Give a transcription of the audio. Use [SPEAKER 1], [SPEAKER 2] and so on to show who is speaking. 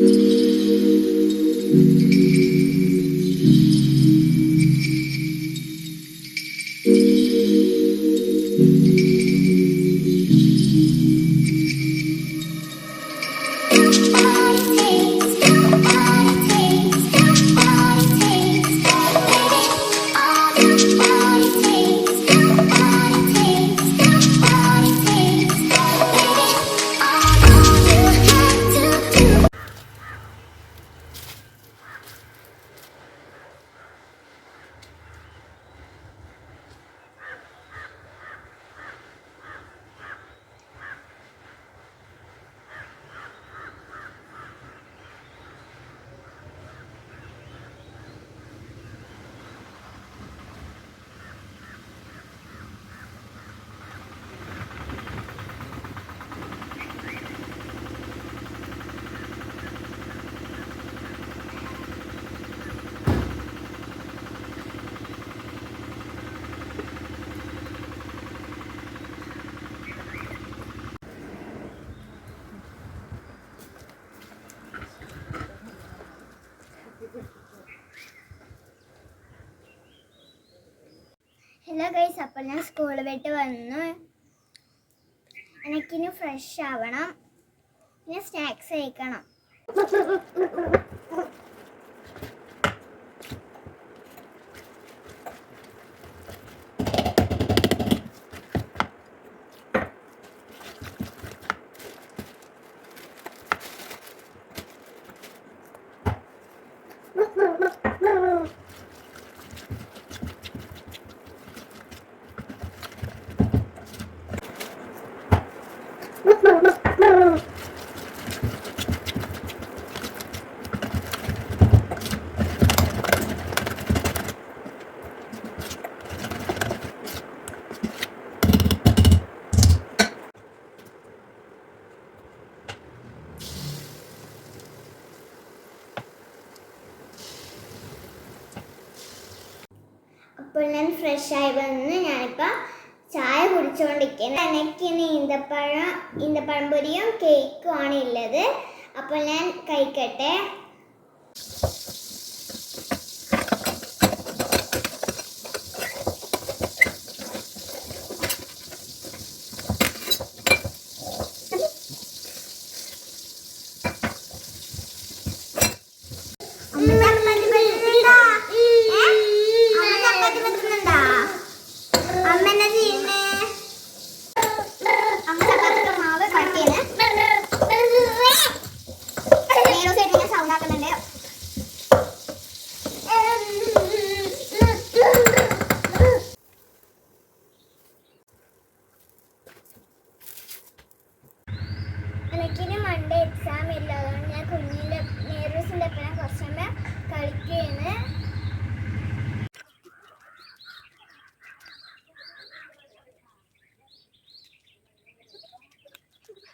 [SPEAKER 1] Mm-hmm. Hello guys അപ്പോൾ ഞാൻ school വിട്ട് വന്നു. എനിക്കിനി ഫ്രഷ് ആവണം. പിന്നെ സ്നാക്സ് കഴിക്കണം. അപ്പോൾ ഞാൻ ഫ്രഷ് ആയി വന്ന് ഞാനിപ്പോൾ ചായ കുടിച്ചുകൊണ്ടിരിക്കുന്നത് എനിക്ക് ഇനി ഈന്തപ്പഴം ഈന്തപ്പഴം പൊരിയും കേക്കും ആണ് ഉള്ളത്. അപ്പോൾ ഞാൻ കഴിക്കട്ടെ.